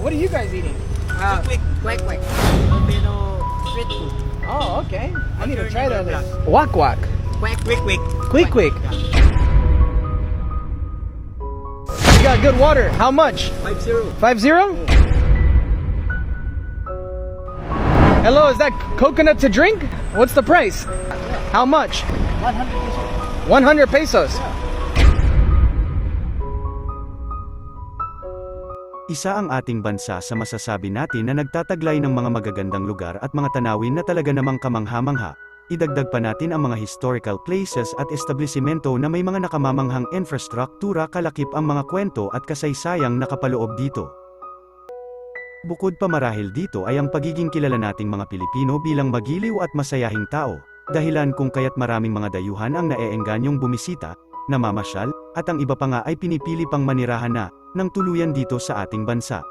What are you guys eating? Uh, Quick, quick, quick. Filipino street food. Oh, okay. I need to try that. name, Wak wak. Quick, Quick, quick. Quick quick. You got good water. How much? 5-0. Five zero? Hello, is that coconut to drink? What's the price? How much? 100 pesos. Isa ang ating bansa sa masasabi natin na nagtataglay ng mga magagandang lugar at mga tanawin na talaga namang kamangha-mangha. Idagdag pa natin ang mga historical places at establisimento na may mga nakamamanghang infrastruktura kalakip ang mga kwento at kasaysayang nakapaloob dito. Bukod pa marahil dito ay ang pagiging kilala nating mga Pilipino bilang magiliw at masayahing tao, dahilan kung kaya't maraming mga dayuhan ang naeenganyong bumisita, namamasyal, at ang iba pa nga ay pinipili pang manirahan na, ng tuluyan dito sa ating bansa.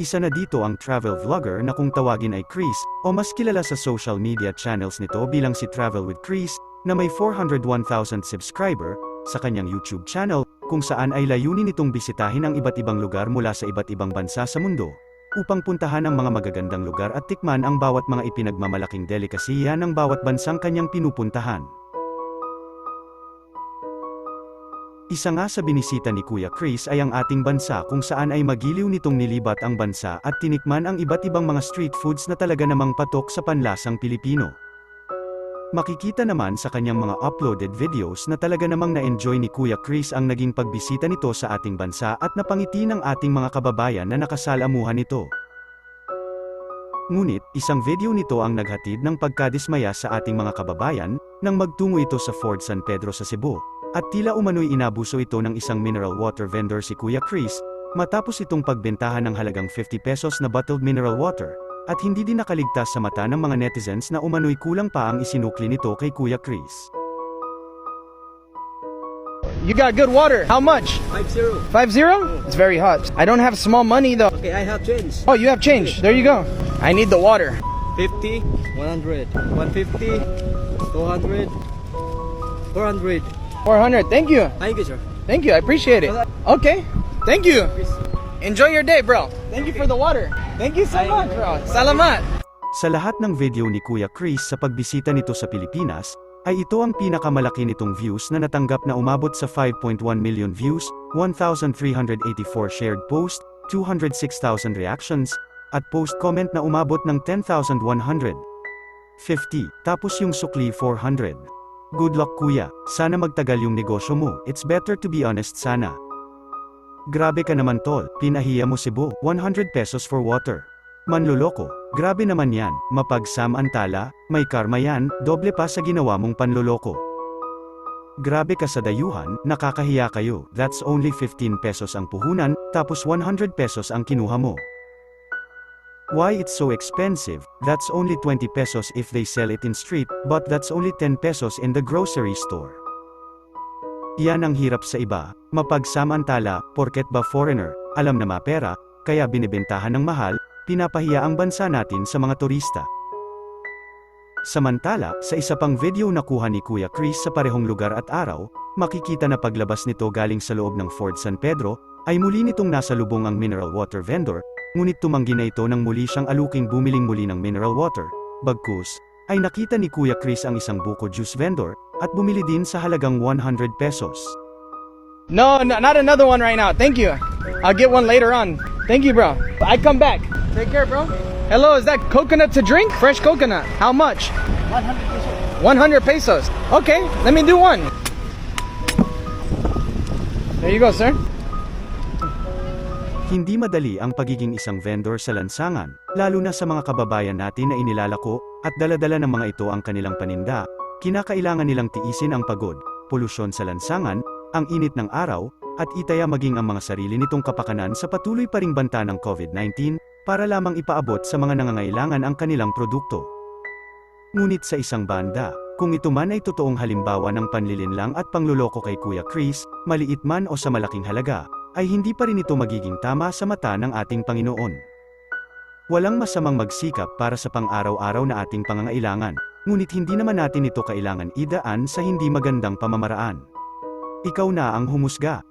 Isa na dito ang travel vlogger na kung tawagin ay Chris, o mas kilala sa social media channels nito bilang si Travel with Chris, na may 401,000 subscriber, sa kanyang YouTube channel, kung saan ay layunin nitong bisitahin ang iba't ibang lugar mula sa iba't ibang bansa sa mundo, upang puntahan ang mga magagandang lugar at tikman ang bawat mga ipinagmamalaking delikasiya ng bawat bansang kanyang pinupuntahan. Isa nga sa binisita ni Kuya Chris ay ang ating bansa kung saan ay magiliw nitong nilibat ang bansa at tinikman ang iba't ibang mga street foods na talaga namang patok sa panlasang Pilipino. Makikita naman sa kanyang mga uploaded videos na talaga namang na-enjoy ni Kuya Chris ang naging pagbisita nito sa ating bansa at napangiti ng ating mga kababayan na nakasalamuhan nito. Ngunit, isang video nito ang naghatid ng pagkadismaya sa ating mga kababayan, nang magtungo ito sa Fort San Pedro sa Cebu, at tila umano'y inabuso ito ng isang mineral water vendor si Kuya Chris, matapos itong pagbentahan ng halagang 50 pesos na bottled mineral water, at hindi din nakaligtas sa mata ng mga netizens na umano'y kulang pa ang isinukli nito kay Kuya Chris. You got good water. How much? 5-0. Five zero? It's very hot. I don't have small money though. Okay, I have change. Oh, you have change. There you go. I need the water. 50, 100, 150, 200, 400. 400. Thank you. Thank you, sir. Thank you. I appreciate it. Okay. Thank you. Enjoy your day, bro. Thank you for the water. Thank you so much, bro. Salamat. Sa lahat ng video ni Kuya Chris sa pagbisita nito sa Pilipinas, ay ito ang pinakamalaki nitong views na natanggap na umabot sa 5.1 million views, 1,384 shared post, 206,000 reactions, at post comment na umabot ng 10,100. 50, tapos yung sukli 400. Good luck kuya, sana magtagal yung negosyo mo, it's better to be honest sana. Grabe ka naman tol, pinahiya mo Cebu, 100 pesos for water. Manloloko, grabe naman yan, mapagsamantala, may karma yan, doble pa sa ginawa mong panloloko. Grabe ka sa dayuhan, nakakahiya kayo, that's only 15 pesos ang puhunan, tapos 100 pesos ang kinuha mo. Why it's so expensive, that's only 20 pesos if they sell it in street, but that's only 10 pesos in the grocery store. Yan ang hirap sa iba, mapagsamantala, porket ba foreigner, alam na mapera, kaya binibentahan ng mahal, pinapahiya ang bansa natin sa mga turista. Samantala, sa isa pang video na kuha ni Kuya Chris sa parehong lugar at araw, makikita na paglabas nito galing sa loob ng Fort San Pedro, ay muli nitong nasa lubong ang mineral water vendor, ngunit tumanggi na ito nang muli siyang aluking bumiling muli ng mineral water. Bagkus, ay nakita ni Kuya Chris ang isang buko juice vendor, at bumili din sa halagang 100 pesos. No, no, not another one right now. Thank you. I'll get one later on. Thank you, bro. I come back. Take care, bro. Hello, is that coconut to drink? Fresh coconut. How much? 100 pesos. 100 pesos. Okay, let me do one. There you go, sir. Hindi madali ang pagiging isang vendor sa lansangan, lalo na sa mga kababayan natin na inilalako, at daladala ng mga ito ang kanilang paninda, kinakailangan nilang tiisin ang pagod, polusyon sa lansangan, ang init ng araw, at itaya maging ang mga sarili nitong kapakanan sa patuloy pa ring banta ng COVID-19, para lamang ipaabot sa mga nangangailangan ang kanilang produkto. Ngunit sa isang banda, kung ito man ay totoong halimbawa ng panlilinlang at pangluloko kay Kuya Chris, maliit man o sa malaking halaga, ay hindi pa rin ito magiging tama sa mata ng ating Panginoon. Walang masamang magsikap para sa pang-araw-araw na ating pangangailangan, ngunit hindi naman natin ito kailangan idaan sa hindi magandang pamamaraan. Ikaw na ang humusga.